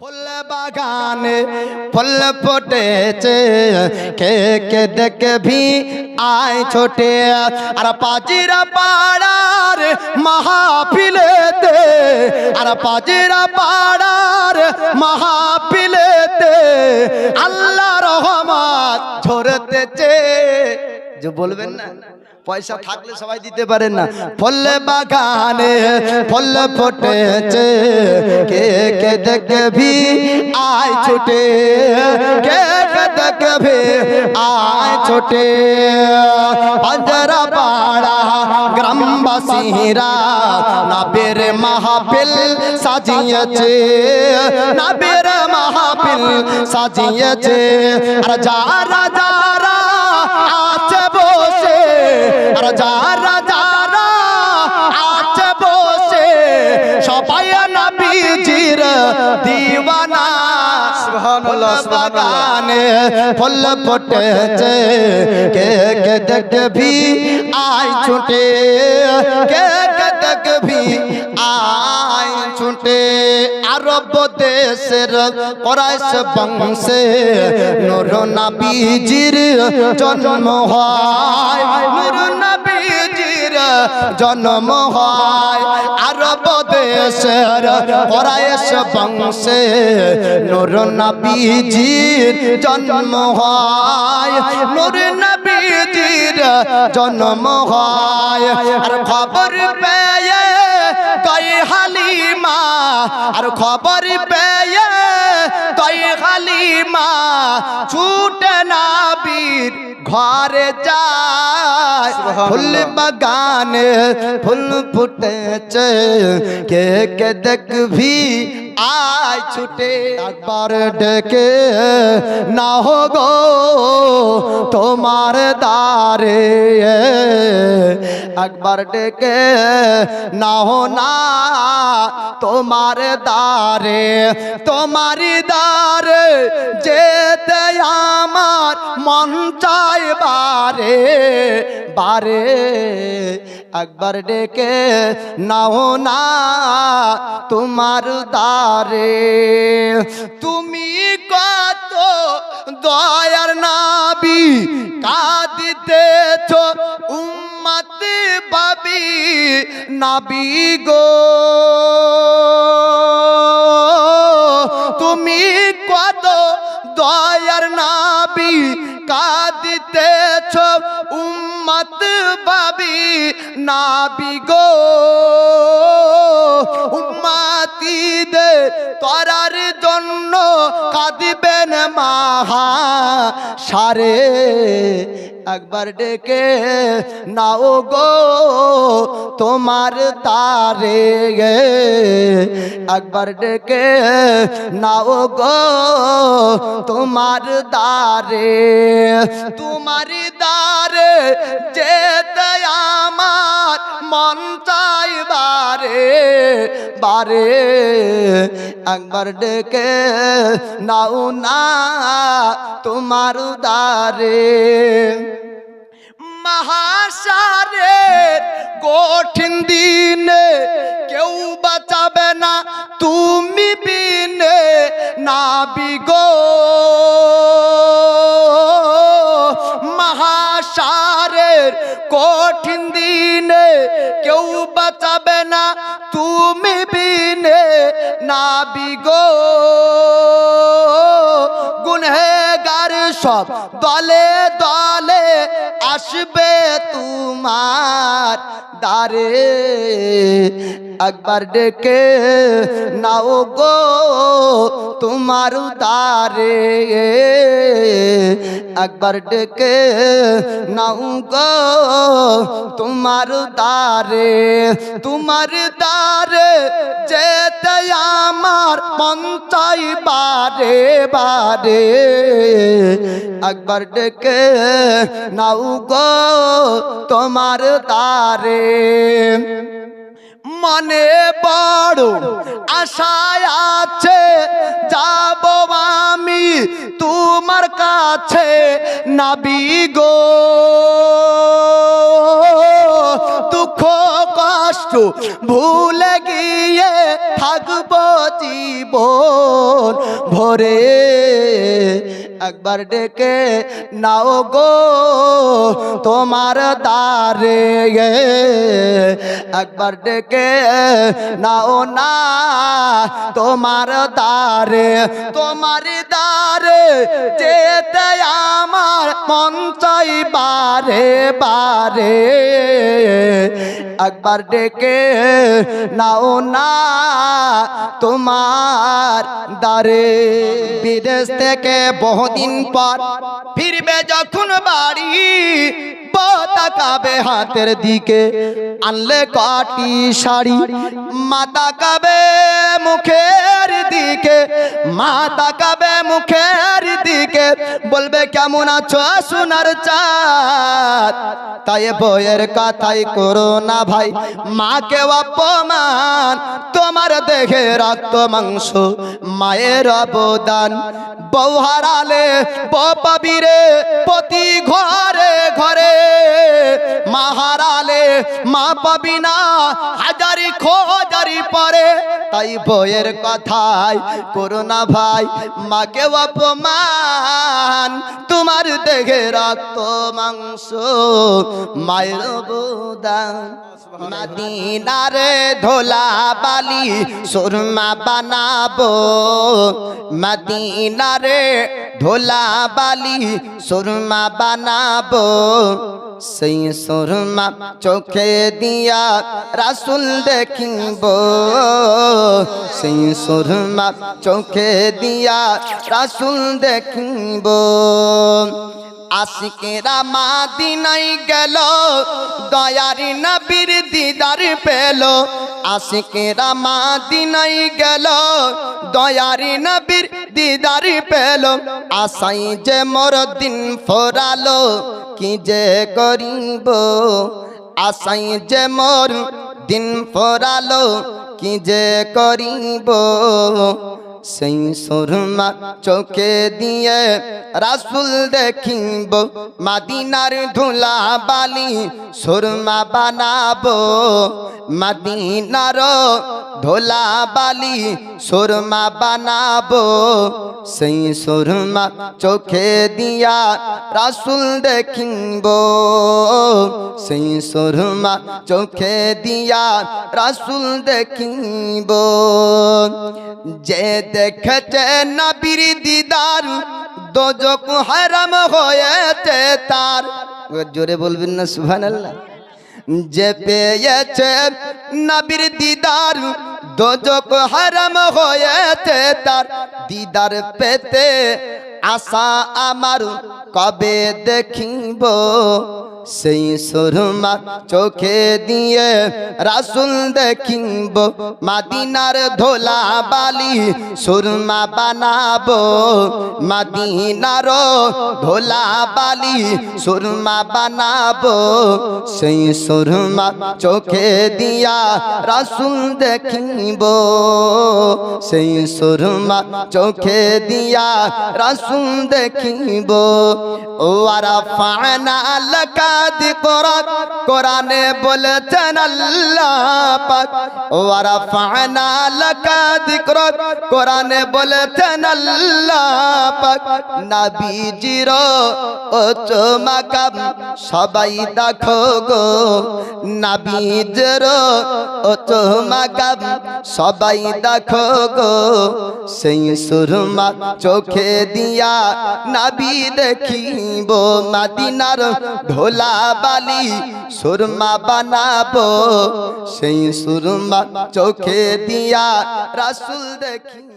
ফুল বাগানে, ফুল ফুটেছে। কে কে দেখে ভি আয় ছোটে। আর পাজিরা পাড়ার মাহফিলেতে, আর পাজিরা পাড়ার মাহফিলেতে আল্লাহ রহমত ঝরতেছে। যে বলবেন না? পয়সা থাকলে সবাই দিতে পারেন না। ফলে বাগানে ফল ফুটেছে। কে কে দেখে ভি আয় ছুটে। কে কে দেখবি? আয় ছুটে। পাঞ্জরা পাড়া গ্রামবাসীরা নাবের মাহফিল সাজিয়েছে। নাবের মাহফিল সাজিয়েছে। আর যারা যারা যারা যারা আছে বসে সবাই নবীজির দিওয়ানা। বাগানে ফুল ফুটেছে। কে কে দেখবি? আয় ছুটে। কে কে দেখবি? আয় ছুটে। আরব দেশের পরাইশ বংশে নূর নবীজির জন্ম হয়। নূর জন্ম হয়। আরব দেশের পরাইশ বংশে নূর নবীজির জন্ম হয়। নূর নবীজির জন্ম হয়। আর খবর পেয়ে কই হালিমা, আর খবর পেয়ে কই হালিমা, ছুটে নাবির ঘরে যায় ফুল বাগানে ফুল ফুটেছে। কে কে দেখবি? আয় ছুটে একবার ডেকে না গো তোমার দারে একবার ডেকে না হো না তোমার দারে তোমার দারে যেতে আমার মন চাই বারে বারে। একবার ডেকে নাও না তোমার দারে তুমি কত দয়ার নাবি, কাঁদিতেছ উম্মত বাবি, নাবি গো। তুমি কত দয়ার নাবি কাঁদিতেছ উম্মত বাবি না গো। কাঁদিবেন মাহা, সারে, একবার ডেকে নাও গো তোমার তারে। গে একবার ডেকে নাও গো তোমার দারে তোমার দারে যেতে আমার মন চাই বারে বারে। একবার ডেকে নাও না তোমার দারে মহাসারের কঠিন দিনে কেউ বাঁচাবে না তুমি বিনে না বিগো না বিগো গুনহেগার সব দলে দলে আসবে তোমার দারে একবার ডেকে নাও গো তোমার দারে একবার ডেকে নাও গো তোমার দারে তোমার দারে যেতে আমার মন চাই বারে বারে। একবার ডেকে নাও গো তোমার তারে মনে বড় আশায় আছে, যাব আমি তোমার কাছে নাবি গো। দুঃখ কষ্ট ভুলে গিয়ে থাকব জীবন ভরে। একবার ডেকে নাও গো তোমার দারে একবার ডেকে নাও না তোমার দারে তোমার দারে যেতে আমার মন চাই বারে বারে। একবার ডেকে নাও না তোমার দারে বিদেশ থেকে বহুদিন পর ফিরবে যখন বাড়ি হাতের দিকে আনলে কটি শাড়ি, মাতা কাবে মুখের দিকে, মাতা কাবে মুখের বলবে কেমন আছো? সোনার চাঁদ। তাই বইয়ের কথাই করো না ভাই, মাকে অপমান। তোমার দেখে রক্ত মাংস, মায়ের অবদান। বউ হারালে বপাবিরে প্রতি ঘরে। মা পাবি না। হাজারি খোঁজারি পরে তাই বইয়ের কথাই করো না ভাই। মাকে অপমান, তোমার দেখে রক্ত, মাংস, মায়ের অবদান। মাদিনারে ধোলা বালি, সুরমা বানাবো। মাদিনারে ধোলা বালি, সুরমা বানাবো। সেই সুরমা চোখে দিয়া রাসুল দেখিব। সেই সুরমা চোখে দিয়া রাসুল দেখিব। আশিকেরা মাদিনাই গেল, দয়ারি নবীর দিদার পেল। আশিকেরা মাদিনাই গেল, দয়ারি নবীর দিদারি পেল। আশাই যে মর দিন ফোরালো, কি যে করিব? আশাই যে মর দিন ফোরালো, কি যে করিব? সেই সুরমা চোখে দিয়ে রাসুল দেখিব, মাদিনার ধুলা বালি সুরমা বানাবো। মাদিনার ধোলা বালি সুরমা বানাবো। সেই সুরমা চোখে দিয়া রাসুল দেখিব, সেই সুরমা চোখে দিয়া রাসুল দেখিব। যে দেখেছে নবীর দিদার, দোজক হারাম হয়েছে তার। জোরে বলবেন না, সুবহানাল্লাহ। যে পেয়েছে নবীর দিদার, দোজক হারাম হয়েছে তার। দিদার পেতে আশা আমার কবে দেখিব? সেই সুরমা চোখে দিয়ে রাসুল দেখিব মাদিনার ধোলা বালি সুরমা বানাবো। মাদিনার ধোলা বালি সুরমা বানাবো। সেই সুরমা চোখে দিয়া রাসুল দেখিব সেই সুরমা চোখে দিয়া রাসুল দেখিব ও আরা ফানা লাকাদ কোরআন বলেছেন আল্লাহ পাক। ও আরা ফানা লাকাদ কোরআন কোরআনে বলেছেন আল্লাহ পাক, নবীজির ও চমাকাম, সবাই দেখো গো, নবীজির ও চমাকাম, সবাই দেখো গো, সেই সুরমা চোখে দিয়া নাবি দেখিব, মাদিনার ধোলা বালি সুরমা বানাবো, সেই সুরমা চোখে দিয়া রাসুল দেখি